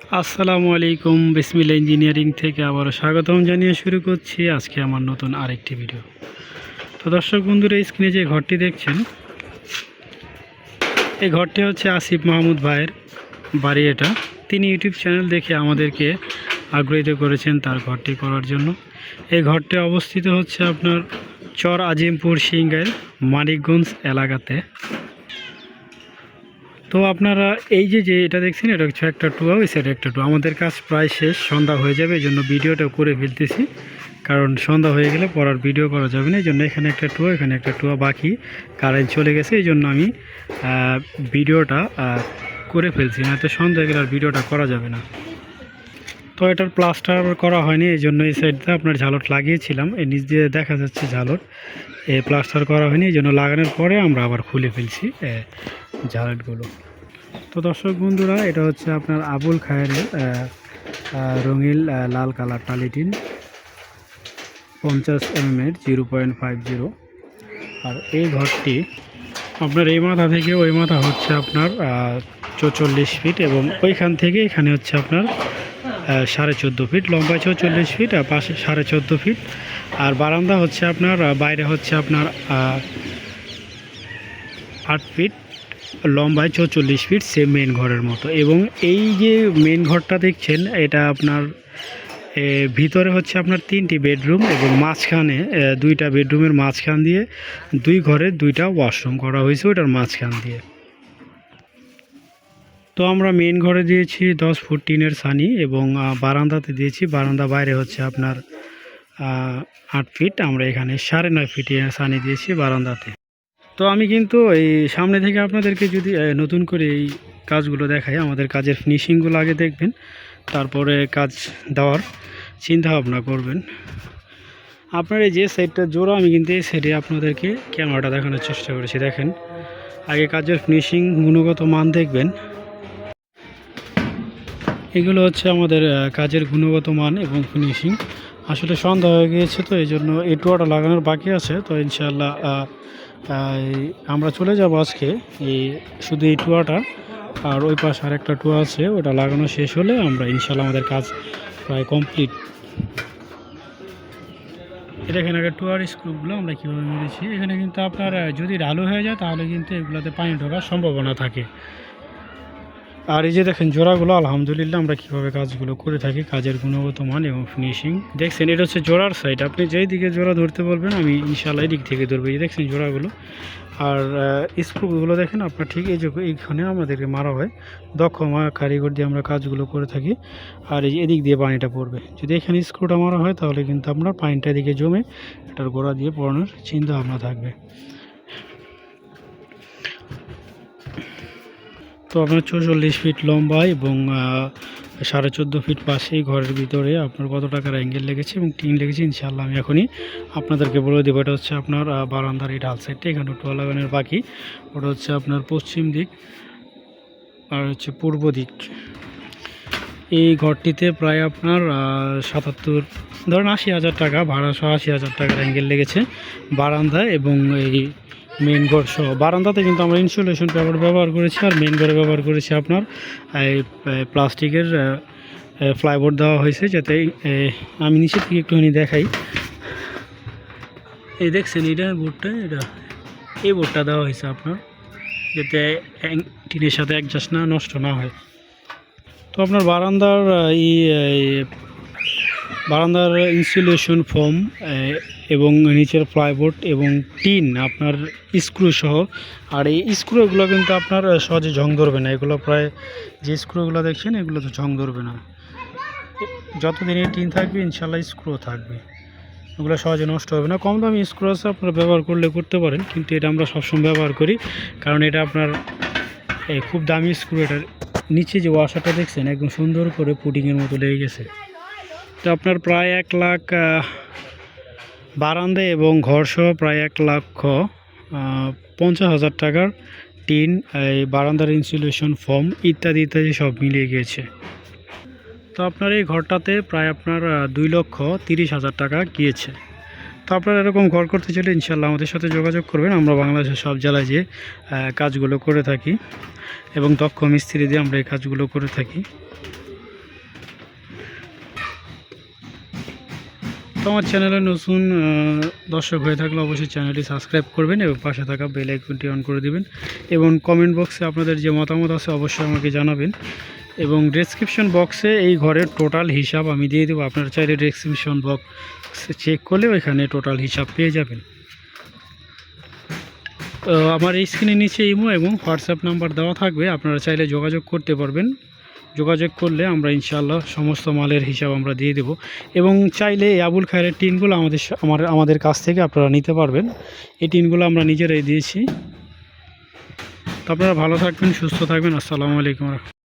আসসালামু আলাইকুম বিসমিল্লা ইঞ্জিনিয়ারিং থেকে আবারও স্বাগতম জানিয়ে শুরু করছি আজকে আমার নতুন আরেকটি ভিডিও। তো দর্শক বন্ধুরা স্ক্রিনে যে ঘরটি দেখছেন, এই ঘরটি হচ্ছে আসিফ মাহমুদ ভাইয়ের বাড়ি এটা। তিনি ইউটিউব চ্যানেল দেখে আমাদেরকে আগ্রহীত করেছেন তার ঘরটি করার জন্য। এই ঘরটি অবস্থিত হচ্ছে আপনার চর আজিমপুর সিংহের মানিকগঞ্জ এলাকাতে। তো আপনারা এই যে যে এটা দেখছেন এটা হচ্ছে একটা টুয়া ওই সাইডে একটা টুয়া আমাদের কাজ প্রায় শেষ সন্ধ্যা হয়ে যাবে এই জন্য ভিডিওটা করে ফেলতেছি। কারণ সন্ধ্যা হয়ে গেলে পড়ার ভিডিও করা যাবে না এই জন্য এখানে একটা টুয়া এখানে একটা টুয়া বাকি। কারেন্ট চলে গেছে এই জন্য আমি ভিডিওটা করে ফেলছি না তো সন্ধ্যা গেলে আর ভিডিওটা করা যাবে না। তো এটার প্লাস্টার করা হয়নি এই জন্য এই সাইডটা আপনার ঝালট লাগিয়েছিলাম এই নিচ দিয়ে দেখা যাচ্ছে ঝালট। এই প্লাস্টার করা হয়নি এই জন্য লাগানোর পরে আমরা আবার খুলে ফেলছি এ, ঝালটগুলো। তো দর্শক বন্ধুরা, এটা হচ্ছে আপনার আবুল খায়ের রঙিল লাল কালার টালিটিন, পঞ্চাশ এম এর জিরো পয়েন্ট ফাইভ জিরো। আর এই ঘরটি আপনার এই মাথা থেকে ওই মাথা হচ্ছে আপনার চৌচল্লিশ ফিট এবং ওইখান থেকে এখানে হচ্ছে আপনার সাড়ে চোদ্দ ফিট লম্বায় চৌচল্লিশ ফিট, আর পাশে সাড়ে চোদ্দ ফিট। আর বারান্দা হচ্ছে আপনার বাইরে হচ্ছে আপনার আট ফিট লম্বায় চৌচল্লিশ ফিট সেম মেন ঘরের মতো। এবং এই যে মেন ঘরটা দেখছেন, এটা আপনার ভিতরে হচ্ছে আপনার তিনটি বেডরুম এবং মাঝখানে দুইটা বেডরুমের মাঝখান দিয়ে দুই ঘরে দুইটা ওয়াশরুম করা হয়েছে ওটার মাঝখান দিয়ে। তো আমরা মেন ঘরে দিয়েছি দশ ফুট টিনের সানি এবং বারান্দাতে দিয়েছি। বারান্দা বাইরে হচ্ছে আপনার আট ফিট। আমরা এখানে সাড়ে নয় ফিট সানি দিয়েছি বারান্দাতে। তো আমি কিন্তু এই সামনে থেকে আপনাদেরকে যদি নতুন করে এই কাজগুলো দেখাই, আমাদের কাজের ফিনিশিংগুলো আগে দেখবেন, তারপরে কাজ দেওয়ার চিন্তা ভাবনা করবেন। আপনার এই যে সাইডটা জোড়া, আমি কিন্তু এই সাইডে আপনাদেরকে ক্যামেরাটা দেখানোর চেষ্টা করেছি, দেখেন। আগে কাজের ফিনিশিং গুণগত মান দেখবেন। এগুলো হচ্ছে আমাদের কাজের গুণগত মান এবং ফিনিশিং আসলে সন্ধ্যা হয়ে গিয়েছে তো এই জন্য এই টুয়াটা লাগানোর বাকি আছে, তো ইনশাল্লাহ আহ, আমরা চলে যাব আজকে এই শুধু এই টুয়াটা আর ওই পাশে আরেকটা টুয়া আছে ওটা লাগানো শেষ হলে আমরা ইনশাল্লাহ আমাদের কাজ প্রায় কমপ্লিট। এটা এখানে একটা টুয়ার স্ক্রুপগুলো আমরা কীভাবে মেরেছি। এখানে কিন্তু আপনার যদি ঢালু হয়ে যায় তাহলে কিন্তু এগুলোতে পানি ঢোকার সম্ভাবনা থাকে। আর এই যে দেখেন জোড়াগুলো, আলহামদুলিল্লাহ আমরা কীভাবে কাজগুলো করে থাকি, কাজের গুণগত মান এবং ফিনিশিং দেখছেন, এটা হচ্ছে জোড়ার সাইড আপনি যেই দিকে জোড়া ধরতে বলবেন, আমি ইনশাল্লাহ এই দিক থেকে ধরবো। এই দেখছেন জোড়াগুলো। আর স্ক্রুগুলো দেখেন, আপনার ঠিক এই যে এইখানে আমাদেরকে মারা হয়। দক্ষ কারিগর দিয়ে আমরা কাজগুলো করে থাকি। আর এই এদিক দিয়ে পানিটা পড়বে। যদি এখানে স্ক্রুটা মারা হয়, তাহলে কিন্তু আপনার পানিটা এদিকে জমে, এটার গোড়া দিয়ে পড়ানোর চিন্তা ভাবনা থাকবে। তো আপনার চৌচল্লিশ ফিট লম্বা এবং সাড়ে চোদ্দ ফিট পাশেই ঘরের ভিতরে আপনার কত টাকার অ্যাঙ্গেল লেগেছে এবং টিন লেগেছে ইনশাল্লাহ আমি এখনই আপনাদেরকে বলে দেবো। এটা হচ্ছে আপনার বারান্দার এই ঢাল সাইডটা এখানে টোয়া লাগানোর বাকি। ওটা হচ্ছে আপনার পশ্চিম দিক আর হচ্ছে পূর্ব দিক। এই ঘরটিতে প্রায় আপনার সাতাত্তর, ধরেন আশি হাজার টাকা, ভাড়া সহ আশি হাজার টাকার অ্যাঙ্গেল লেগেছে বারান্দা এবং এই মেন ঘর সহ। বারান্দাতে কিন্তু আমরা ইনসুলেশন পেপার ব্যবহার করেছি আর মেন ঘরে ব্যবহার করেছি আপনার, এই প্লাস্টিকের ফ্লাইবোর্ড দেওয়া হয়েছে যাতে আমি নিচে থেকে একটুখানি দেখাই। এই দেখছেন, এটা বোর্ডটা, এটা, এই বোর্ডটা দেওয়া হয়েছে আপনার, যাতে টিনের সাথে অ্যাডজাস্ট না, নষ্ট না হয়। তো আপনার বারান্দার এই বারান্দার ইনসুলেশন ফোম এবং নিচের প্লাইবোর্ড এবং টিন আপনার স্ক্রু সহ। আর এই স্ক্রুগুলো কিন্তু আপনার সহজে ঝং ধরবে না। এগুলো প্রায় যে স্ক্রুগুলো দেখছেন, এগুলো তো ঝং ধরবে না। যতদিন এই টিন থাকবে ইনশাল্লাহ স্ক্রু থাকবে। এগুলো সহজে নষ্ট হবে না। কম দামি স্ক্রু আছে, আপনারা ব্যবহার করলে করতে পারেন, কিন্তু এটা আমরা সবসময় ব্যবহার করি। কারণ এটা আপনার এই খুব দামি স্ক্রু এটার নিচে যে ওয়াশারটা দেখছেন, একদম সুন্দর করে পুডিংয়ের মতো লেগে গেছে। তো আপনার প্রায় এক লাখ বারান্দা এবং ঘরসহ প্রায় এক লক্ষ পঞ্চাশ হাজার টাকার টিন, এই বারান্দার ইনসুলেশন ফর্ম ইত্যাদি ইত্যাদি সব মিলিয়ে গিয়েছে। তো আপনার এই ঘরটাতে প্রায় আপনার দুই লক্ষ তিরিশ হাজার টাকা গিয়েছে। তো আপনারা এরকম ঘর করতে চাইলে ইনশাল্লাহ আমাদের সাথে যোগাযোগ করবেন। আমরা বাংলাদেশের সব জেলায় যে কাজগুলো করে থাকি এবং দক্ষ মিস্ত্রি দিয়ে আমরা এই কাজগুলো করে থাকি। আমার চ্যানেলে নতুন দর্শক হয়ে থাকলে অবশ্যই চ্যানেলটি সাবস্ক্রাইব করবেন এবং পাশে থাকা বেল আইকনটি অন করে দিবেন এবং কমেন্ট বক্সে আপনাদের যে মতামত আছে অবশ্যই আমাকে জানাবেন এবং ডেসক্রিপশন বক্সে এই ঘরের টোটাল হিসাব আমি দিয়ে দেবো। আপনারা চাইলে ডেসক্রিপশন বক্স চেক করলে ওইখানে টোটাল হিসাব পেয়ে যাবেন। আমার এই স্ক্রিনের নিচে ইমো এবং হোয়াটসঅ্যাপ নাম্বার দেওয়া থাকবে। আপনারা চাইলে যোগাযোগ করতে পারবেন। যোগাযোগ করলে আমরা ইনশাআল্লাহ সমস্ত মালের হিসাব আমরা দিয়ে দেব। এবং চাইলে এই আবুল খায়ের টিনগুলো আমাদের আমার, আমাদের কাছ থেকে আপনারা নিতে পারবেন। এই টিনগুলো আমরা নিজেরাই দিয়েছি। তো আপনারা ভালো থাকবেন, সুস্থ থাকবেন। আসসালামু আলাইকুম